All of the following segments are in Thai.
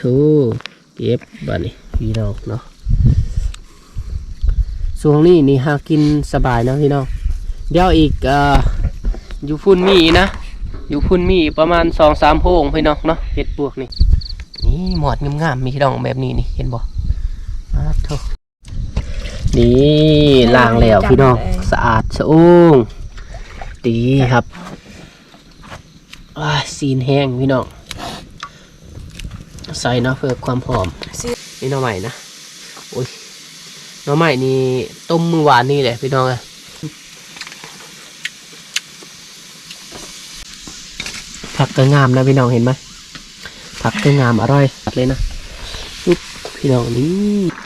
ทูเก็บบัดนี้พี่น้องเนาะช่วงนี้นี่หากินสบายนะพี่น้องเดี๋ยวอีกอ่ออยู่พุ่นมีนะอยู่พุ่นมีประมาณสองสามโพงพี่น้องเนาะเห็ดปวกนี่นี่หมอดงามๆมีพี่น้องแบบนี้นี่เห็นบ่อ้าวโถนี่ล้างแล้วพี่น้องสะอาดสะอ้งดีครับอ่าซีนแห้งพี่น้อง ใส่เนาะเพื่อความหอมนี่หน้อใหม่นะโอ้ยหน้อใหม่นี่ต้มมือวานนี่แหละพี่น้องอะผักก็งามนะพี่น้องเห็นไหมผักก็งามอร่อยจัดเลยนะอุ๊บพี่น้องนี่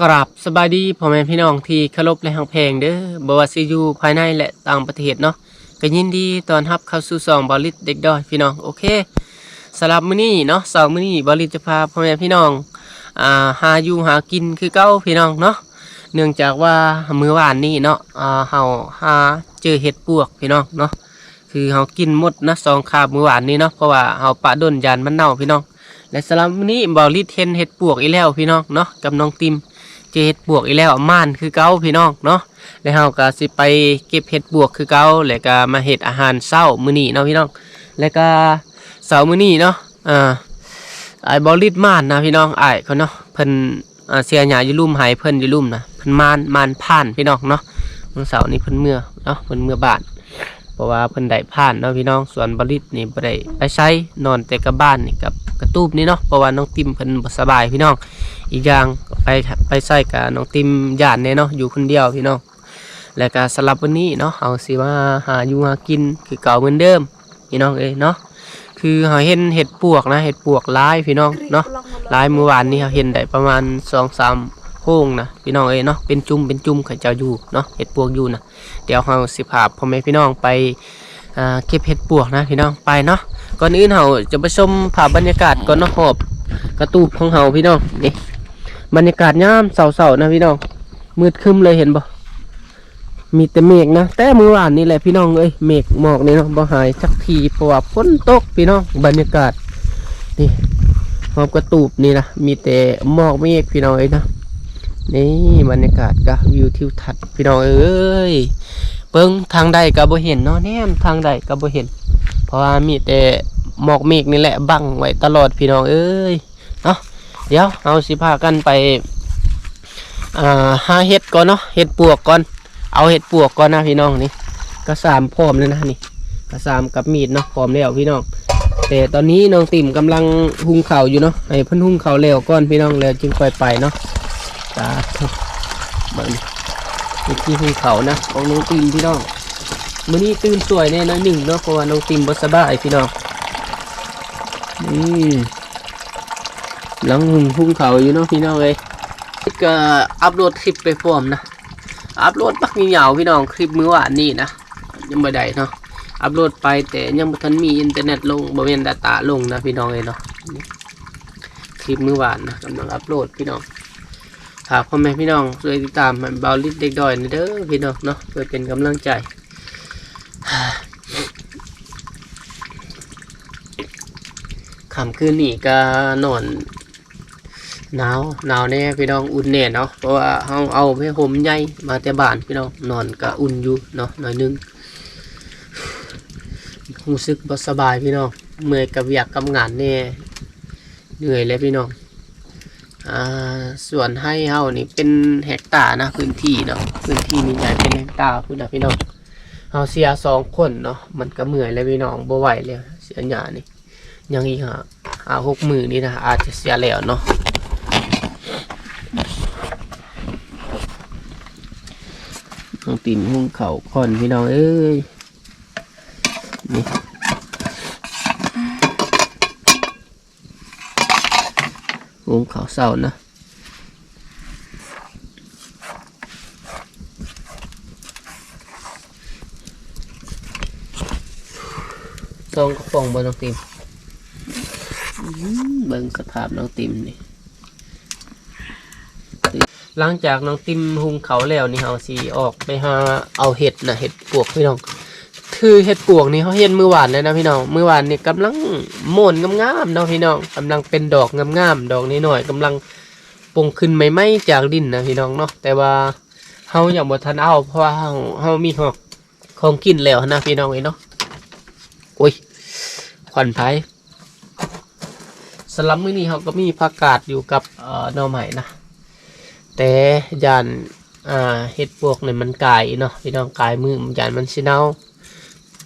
กราบสบายดีพ่อแม่พี่น้องที่เคารพและหักแพงเด้อบว่าสิอยู่ภายในและต่างประเทศเนาะก็ยินดีตอนรับเข้าสู่ซองบอลิตเด็กดอยพี่น้องโอเคสำหรับมื้อนี้เนาะสาร์มื้อนี้บอลิตจะพาพ่อแม่พี่น้องอ่าหาอยู่หากินคือเก่าพี่น้องเนาะเนื่องจากว่ามื้อวานนี้เนาะอ่าเฮาหาเจอเห็ดปวกพี่น้องเนาะคือเฮากินหมดนะสองคาบมื้อวานนี้เนาะเพราะว่าเฮาปะดนยานมันเน่าพี่น้องและสำหรับมื้อนี้บอลิตเห็นเห็ดปวกอีแล้วพี่น้องเนาะกับน้องติม เจอเห็ดบวกอีกแล้วม่านคือเก่าพี่น้องเนาะแล้วเฮาก็สิไปเก็บเห็ดบวกคือเก่าแล้วก็มาเฮ็ดอาหารเช้ามื้อนี้เนาะพี่น้อง แล้วก็เสาร์มื้อนี้เนาะอ่าไอ้บอลิดม่านนะพี่น้องไอ้เขาเนาะเพิ่นเสียหญ้าอยู่ลุ่มให้เพิ่นอยู่ลุ่มนะเพิ่นม่านม่านผ่านพี่น้องเนาะวันเสาร์นี้เพิ่นเมื่อเนาะเพิ่นเมื่อบ้านเพราะว่าเพิ่นได้ผ่านเนาะพี่น้องส่วนบริษนี่บ่ได้ไปใช้นอนแต่กับบ้านนี่กับกระตูบนี่เนาะเพราะว่าน้องติมเพิ่นบ่สบายพี่น้อง อีกอย่างไปไปใส่กับน้องติมย่านแน่เนาะอยู่คนเดียวพี่น้องแล้วก็สำหรับวันนี้เนาะเอาสิว่าหาอยู่หากินคือเก่าเหมือนเดิมพี่น้องเอ้ยเนาะคือเฮาเห็นเห็ดปวกนะเห็ดปวกลายพี่น้องเนาะลายเมื่อวานนี้เฮาเห็นได้ประมาณ2-3โพงนะพี่น้องเอ้ยเนาะเป็นจุ่มเป็นจุ่มเขาเจ้าอยู่เนาะเห็ดปวกอยู่นะเดี๋ยวเฮาสิพาพ่อแม่พี่น้องไปเก็บเห็ดปวกนะพี่น้องไปเนาะก่อนอื่นเฮาจะไปชมภาพบรรยากาศก่อนเนาะหอบกระตูบของเฮาพี่น้องนี่ บรรยากาศยามเสาๆนะพี่น้อง มืดคึมเลยเห็นบ่มีแต่เมฆนะ แต่เมื่อวานนี่แหละพี่น้องเอ้ยเมฆหมอกนี่เนาะบ่หายสักทีเพราะว่าฝนตกพี่น้องบรรยากาศนี่หอบกระตูบนี่นะมีแต่หมอกเมฆพี่น้องเอ้ยนะนี่บรรยากาศก็วิวทิวทัศน์พี่น้องเอ้ยเบิ่งทางใดก็บ่เห็นเนาะแนมทางใดก็บ่เห็น เพราะว่ามีแต่หมอกเมฆนี่แหละบังไว้ตลอดพี่น้องเอ้ยเนาะ เดี๋ยวเอาสิพากันไปอ่าหาเห็ดก่อนเนาะเห็ดปวกก่อน เอาเห็ดปวกก่อนนะพี่น้องนี่กระสามพร้อมเลยนะนี่กระสามกับมีดเนาะพร้อมแล้วพี่น้อง แต่ตอนนี้น้องติ่มกำลังหุงข้าอยู่เนาะให้เพิ่นหุงข้าวแล้วก่อนพี่น้องแล้วจึงค่อยไปเนาะตาธุบัดนี้นี่ที่หุงข้านะของน้องติ่มพี่น้องมื้อนี้ตื่นสวยแน่นอยหนึ่งเนาะเพราะว่าน้องติ่มบสบายพี่น้องอืม หลังหุ่มพุ่งเขาอยู่เนาะพี่น้องเอ้ยก็อัพโหลดคลิปไปพร้อมนะ อัพโหลดปักยาพี่น้องคลิปมื้อวานนี่นะยังไม่ได้เนาะอัพโหลดไปแต่ยังบ่ทันมีอินเทอร์เน็ตลงบ่แม่นดาตาลงนะพี่น้องเอ้ยเนาะคลิปมื้อวานนะกำลังอัพโหลดพี่น้องฝากพ่อแม่พี่น้องช่วยติดตามให้เบาลิดเด็กดอยน่อยเด้อพี่น้องเนาะเพื่อเป็นกำลังใจคำคืนนี้ก็นอน หนาวหนาวแน่พี่น้องอุ่นแน่เนาะเพราะว่าเฮาเอาไปห่มใหญ่มาแต่บ้านพี่น้องนอนก็อุ่นอยู่เนาะหน่อยนึงรู้สึกบ่สบายพี่น้องเมื่อยกับอยากกับงานแน่เหนื่อยเลยพี่น้องอ่าส่วนให้เฮานี่เป็นเฮกตาร์นะพื้นที่เนาะพื้นที่นี่ใหญ่เป็นเฮกตาร์พุ่นนะพี่น้องเฮาเสียสองคนเนาะมันก็เมื่อยเลยพี่น้องบ่ไหวเลยเสียหญ้านี่ยังอีกหาหาหกมือนี่นะอาจจะเสียแล้วเนาะ น้องติมหุ้งเข่าค่อนพี่น้องเอ้ยนี่หุ้งเข่าเศร้านะซองกระป๋องบนน้องติมเบิ่งกระถาบน้องติมนี่ หลังจากน้องติมหุงเขาแล้วนี่เฮาสิออกไปหาเอาเห็ดนะเห็ดปวกพี่น้อง คือเห็ดปวกนี่เขาเห็นมือหวานเลยนะพี่น้องมือหวานนี่กำลังโม่นงามๆเนาะพี่น้องกำลังเป็นดอกงามๆดอกนี้หน่อยๆกำลังปงขึ้นใหม่ๆจากดินนะพี่น้องเนาะแต่ว่าเฮาอยังบ่ทันเอาเพราะว่าเฮาเฮามีหอกของกินแล้วนะพี่น้องเอ้เนาะโอ้ยควันไผสำหรับมื้อนี้เฮาก็มีผักกาดอยู่กับเอ่อหน่อไม้นะ แต่ยานอ่าเห็ดปวกเนี่ยมันกายเนาะพี่น้องกายมือมันยานมันสิเนา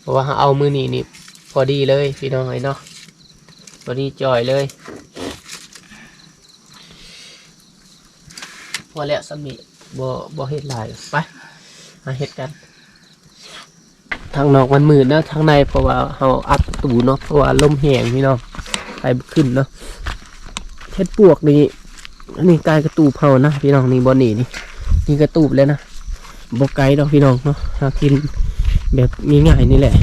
เพราะว่าเอามือนี้นี่พอดีเลยพี่น้องไอ้เนาะพอดีจอยเลยพอแล้วสำนีบ่บ่เห็ดลายไปมาเห็ดกันทางนอกมันมืดนะทางในเพราะว่าเราอัดตูเนาะเพราะว่าลมแห้งพี่น้องไปขึ้นเนาะเห็ดปวกนี่ อันนี้กายกระตูเผานะพี่น้องนี่บอนี่นี่นี่กระตูบเลยนะบกไกลดอกพี่น้องเนาะหากินแบบง่ายๆนี่แหละ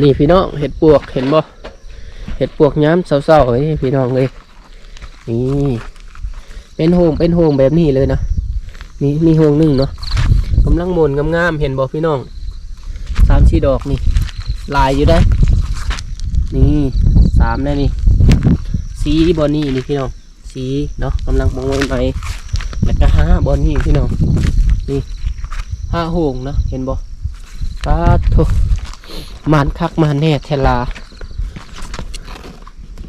นี่พี่น้องเห็ดปวกเห็นบ่เห็ดปวกย้ำเศร้าๆเฮ้ยพี่น้องเลยนี่เป็นโฮงเป็นโฮงแบบนี้เลยนะมีมีโฮงหนึ่งเนาะกำลังมนงามๆเห็นบ่พี่น้องสามชีดอกนี่ ลายอยู่ได้ นี่สามได้นี่ สีบอนนี่นี่พี่น้องสีเนาะกำลังมองไว้ไหมแล้วก็ห้าบอนนี่พี่น้องนี่ห้าโหงเนาะเห็นบ่ปาดโถมานคักมานแน่เทลา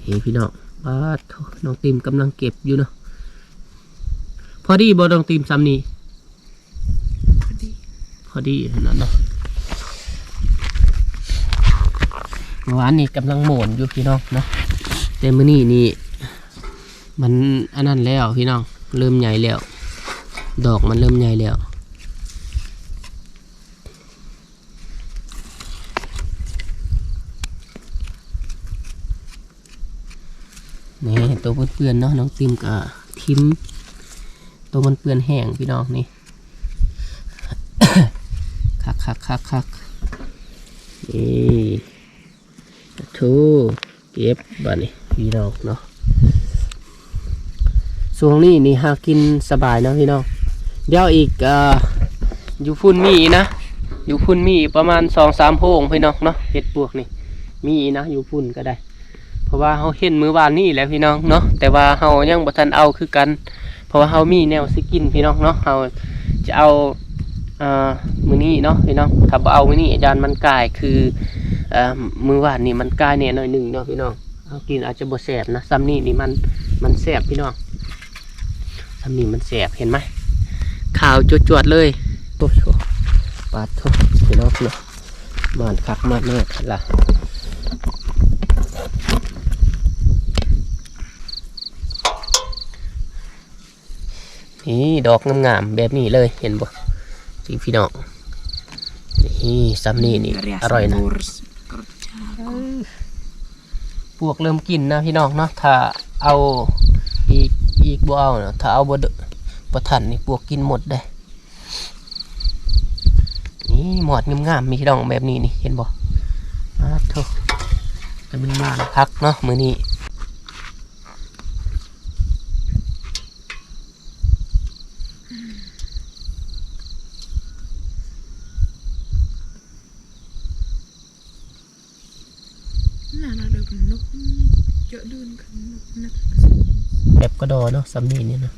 เฮ้พี่น้องปาดโถน้องติมกำลังเก็บอยู่เนาะพอดีบ่น้องติมซ้ำนี่พอดีพอดีนั่นเนาะหวานนี่กำลังโหมนอยู่พี่น้องเนาะ แต่มื้อนี้นี่มันอันนั้นแล้วพี่น้องเริ่มใหญ่แล้ว ดอกมันเริ่มใหญ่แล้วนี่ตัวมันเปื้อนเนาะน้องติมกับทิม ตัวมันเปื้อนแห้งพี่น้องนี่คักคักคักคักนี่ทูเก็บบ้านี่ พี่น้องเนาะช่วงนี้นี่หากินสบายเนาะพี่น้องเดี๋ยวอีกออยู่พุ่นมีนะอยู่พุ่นมีประมาณสองสามโพงพี่น้องเนาะเห็ดปวกนี่มีนะอยู่พุ่นก็ได้ เพราะว่าเขาเห็นมือวานนี่แหล้วพี่น้องเนาะแต่ว่าเขายังบ่ทันเอาคือกัน เพราะว่าเขามีแนวสกินพี่น้องเนาะเขาจะเอาเอ่อมือนี้เนาะพี่น้องถ้าบ่เอามือนี้อาจารย์มันกลายคืออ่อมือวานนี่มันกลายเนี่ยหน่อยหนึ่งเนาะพี่น้อง เอากินอาจจะบ่แสบนะซ้ำนี่นี่มันมันแสบพี่น้องซ้ำนี่มันแสบเห็นไหมขาวจวดๆเลยโอ้ยปาดโทพี่น้องเนาะมันคักมากเนี่ยล่ะนี่ดอกงามๆแบบนี้เลยเห็นบ่พี่พี่น้องนี่ซ้ำนี่นี่อร่อยนะ ปวกเริ่มกินนะพี่น้องเนาะถ้าเอาอีกอีกบ่เอาเนาะถ้าเอาบ่เดบ่ทันนี่ปวกกินหมดได้นี่หมอดงามๆมีพี่น้องแบบนี้นี่เห็นบ่อ้าวโธ่แต่มันมาพักเนาะมื้อนี้ Nah, ada genuk Jok dun genuk nak แบบกระดอเนาะซ้ำนี่นี่นาะ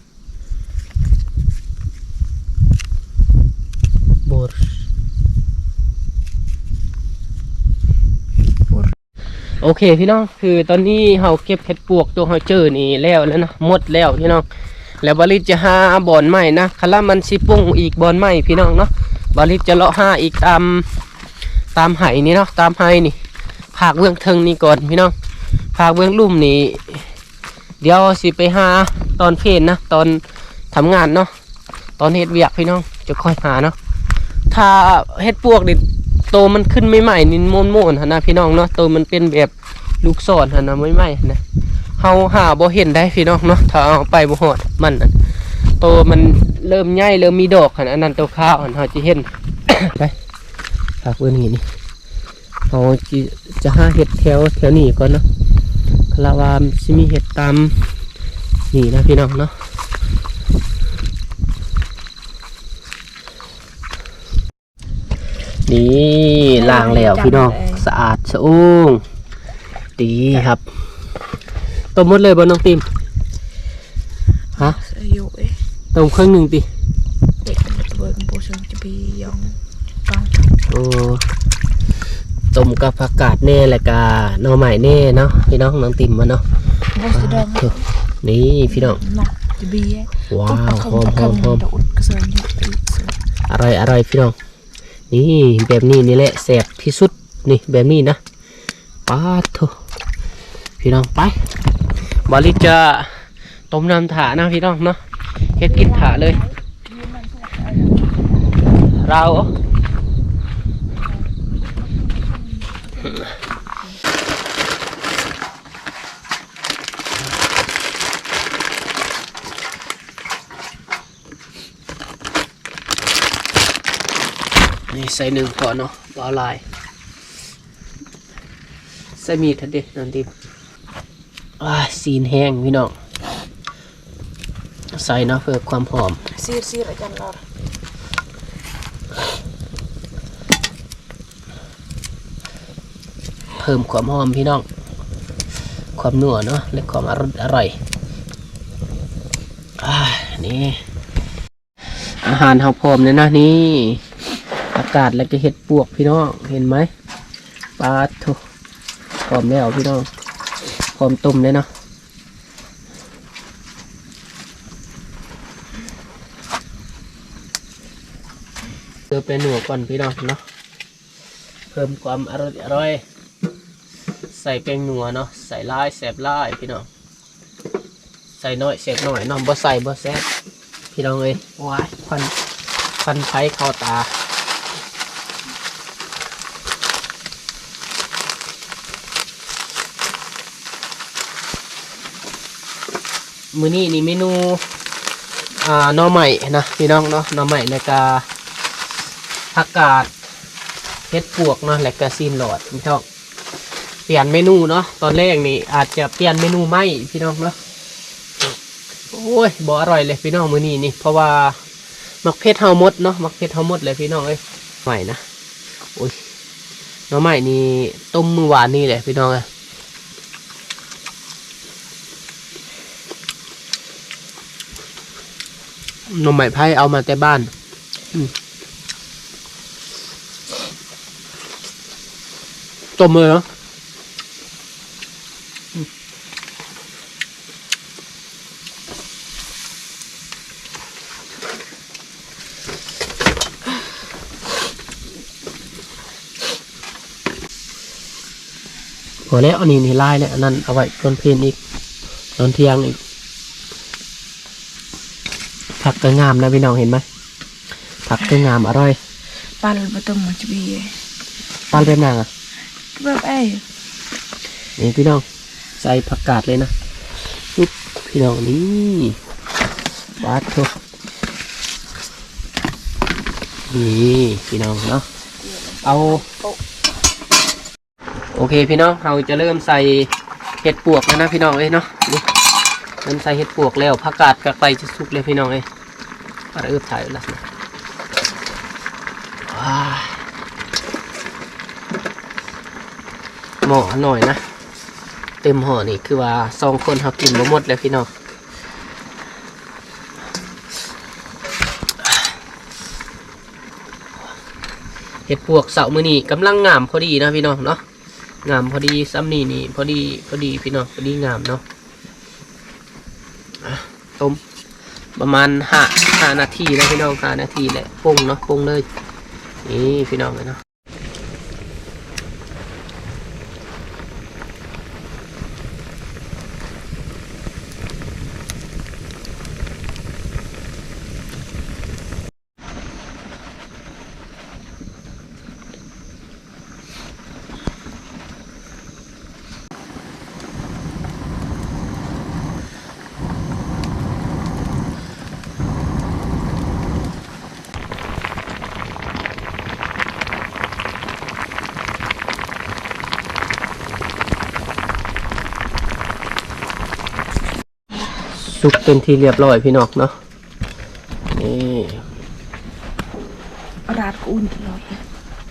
บอร์โอเคพี่น้องคือตอนนี้เราเก็บเห็ดปวกตัวเราเจอนี่แล้วแล้วนะหมดแล้วพี่น้องแล้วบริจะหาบอนใหม่นะคามันสิปุ้งอีกบอนใหม่พี่น้องเนาะบริจะเลาะหาอีกตามตามไหนี่เนาะตามไหนี่ ภาคเบื้องเทิงนี่ก่อนพี่น้องภาคเบื้องลุ่มนี่เดี๋ยวสิไปหาตอนเพลนนะตอนทำงานเนาะตอนเฮ็ดเวียกพี่น้องจะค่อยหาเนาะถ้าเฮ็ดปวกนี่โตมันขึ้นไม่ใหม่นี่โมนโมนนนะพี่น้องเนาะโตมันเป็นแบบลูกศรนะใหม่ๆหั่นะเฮาหาบ่เห็นได้พี่น้องเนาะถ้าเอาไปบ่ฮอดมันโตมันเริ่มใหญ่เริ่มมีดอกหั่นอันนั้นโตข้าวนเฮาจะเห็นไปฝากเบิ่งนี่นี่ เฮาจิจะหาเห็ดแถวแถวนี้ก่อนเนาะคลาวามสิมีเห็ดตามนี่นะพี่น้องเนาะนี่ล้างแล้วพี่น้องสะอาดสะอุ้งดีครับต้มหมดเลยบ่น้องติมฮะอายุเอ๊ะต้มครึ่งหนึ่งติเด็กมันจะเบิกโปรชันจะไปยอ งฟังโอ้ต้มกับผักกาดแน่และกาหน่อไม้แน่เนาะพี่น้องน้องติมมาเนาะบอสดองโถ่นี่พี่น้องเนาะจะบีเอ๊ะว้าตุ๊กวตะหคอมหอมหอมำตะคำดอกอุดกระเซินอยู่อีกเสืออร่อยอร่อยพี่น้องนี่แบบนี้นี่แหละแสบที่สุดนี่แบบนี้นะป้าดโถพี่น้องไปบริจะต้มน้ำถานะพี่น้องเนาะเฮ็ดกินถาเลย เราเหรอนี่ ใส่หนึ่งพอเนาะบอลาย ใส่มีดทัดเด็ดนั่นดิอ่าซีนแห้งพี่น้อง ใส่เนาะเพื่อความหอมซีซีอะไรกันล่ะเพิ่มความหอมพี่น้อง ความนัวเนาะและความอร่อยอร่อยอ่านี่อาหารเฮาพร้อมเลยนะนี่ อากาศแล้วก็เห็ดปวกพี่น้องเห็นไหมปลาทุพร้อมแล้วพี่น้องพร้อมต้มเลยเนาะเติมเป็นหนัวก่อนพี่น้องเนาะเพิ่มความอร่อยอร่อยใส่เป็นนัวเนาะใส่ลายแสบลายพี่น้องใส่น้อยแสบหน่อยน้องบ่ใส่บ่แสบพี่น้องเอ้ยว้ายควันควันไฟเข้าตา มื้อนี้นี่เมนูอ่าหน่อใหม่นะพี่น้องเนาะหน่อใหม่ในกาผักกาดเฮ็ดปวกเนาะและกาซีนหลอดพี่น้องเปลี่ยนเมนูเนาะตอนแรกนี่อาจจะเปลี่ยนเมนูไม่พี่น้องเนาะโอ้ยบ่อร่อยเลยพี่น้องมื้อนี้นี่เพราะว่ามักเพชรเฮาหมดเนาะมักเพชรเฮาหมดเลยพี่น้องเอ้ยใหม่นะโอ้ยหน้องใหม่นี่ต้มมือวานนี่แหละพี่น้องเอ้ย น้องใหม่ไพ่เอามาแต่บ้านต้มเลยเนาะพอแล้วอันนี้นี่ไล่แล้วอันนั้นเอาไว้ตอนเพลนอีกตอนเที่ยงอีก ผักก็งามนะพี่น้องเห็นไหมผักก็งามอร่อยปลาลบต้มมันจะบีเอ๊ะปลาแบบนางอะแบบเอ้ยนี่พี่น้องใส่ผักกาดเลยนะปุ๊บพี่น้องนี่ปาดโถนี่พี่น้องเนาะเอาโอเคพี่น้องเราจะเริ่มใส่เห็ดปวกแล้วนะพี่น้องเอ้ยเนาะนี่ เริ่มใส่เห็ดปวกแล้วผักกาดกับไก่จะสุกเลยพี่น้องเอ้ยปลาเอือบถ่ายแล้วนะหม้อหน่อยนะเต็มห่อนี่คือว่าสองคนเขากินบ่หมดแล้วพี่น้องเห็ดปวกเสามือนี่กำลังงามพอดีนะพี่น้องเนาะงามพอดีซ้ำนี่นี่พอดีพอดีพี่น้องพอดีงามเนาะ ต้มประมาณห้าห้านาทีนะพี่น้องห้านาทีแหละปรุงเนาะปรุงเลยนี่พี่น้องเลยเนาะ สุกเป็นที่เรียบร้อยพี่น้องเนาะนี่ราดก็อุ่นตลอดเลย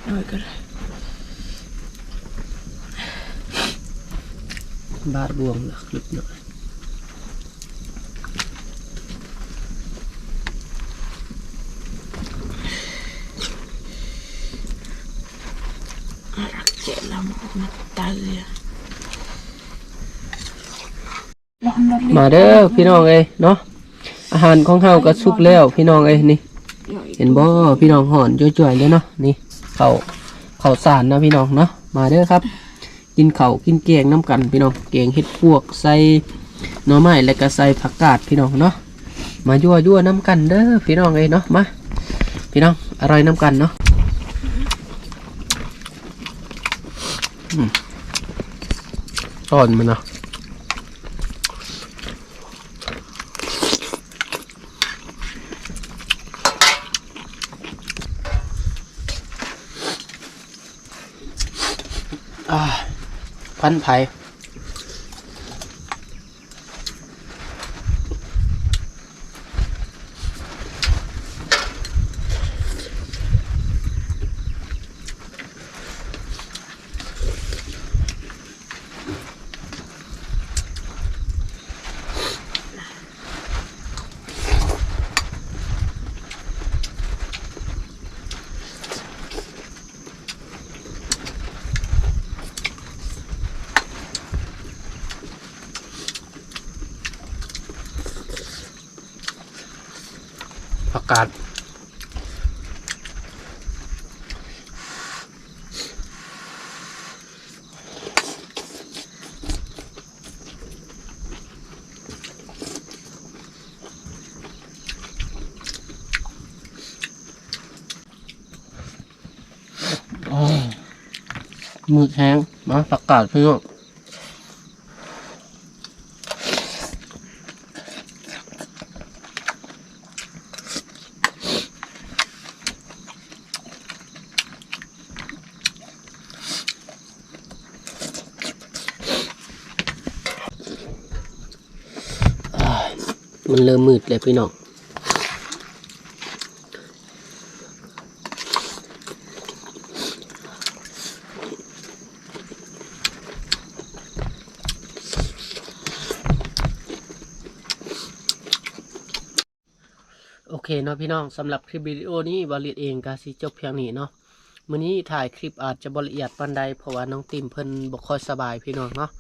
หน่อยก็ได้บาดบวงเหลือคลิปหน่อยรักเจ็บแล้วมันตายเลยอะร้อนร้อน มาเด้อพี่น้องเอ้ยเนาะอาหารของเฮาก็สุกแล้วพี่น้องเอ้ยนี่ เห็นบ่พี่น้องห่อนจ่วยๆเลยเนาะนี่เขาเขาวสารนะพี่น้องเนาะมาเด้อครับ กินเขาวกินแกงน้ำกันพี่น้องแกงเห็ดพวกใส่หน่อไม้และก็ใส่ผักกาดพี่น้องเนาะมายั่วยั่วๆน้ำกันเด้อพี่น้องเอ้ยเนาะมาพี่น้องอร่อยน้ำกันเนาะอืมตอนมันเนาะ พันไผ่ มือแข็งมาผักกาดพี่น้องมันเริ่มมืดเลยพี่น้อง โอเคเนาะพี่น้องสำหรับคลิปวิดีโอนี้บริษเองก็สิจบเพียงนี้เนาะมื้อนี้ถ่ายคลิปอาจจะบละเอียดปานใดเพราะว่าน้องติ่มเพิ่นบ่ค่อยสบายพี่น้องเนาะ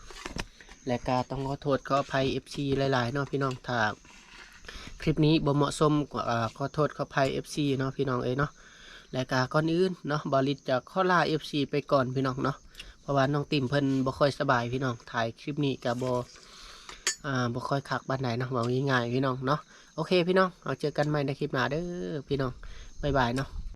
และก็ต้องขอโทษขออภัย FC หลายๆเนาะพี่น้องถ้าคลิปนี้บ่เหมาะสมกว่าขอโทษขออภัย FC เนาะพี่น้องเอ้ยเนาะและก็ก่อนอื่นเนาะบริษจะขอลา FC ไปก่อนพี่น้องเนาะเพราะว่าน้องติ่มเพิ่นบ่ค่อยสบายพี่น้องถ่ายคลิปนี้ก็บ่อ่าบ่ค่อยคักบ้านไหนเนาะเว้าง่ายๆพี่น้องเนาะ โอเคพี่น้อง เอาเจอกันใหม่ในคลิปหน้าเด้อพี่น้อง บ๊ายบายเนาะ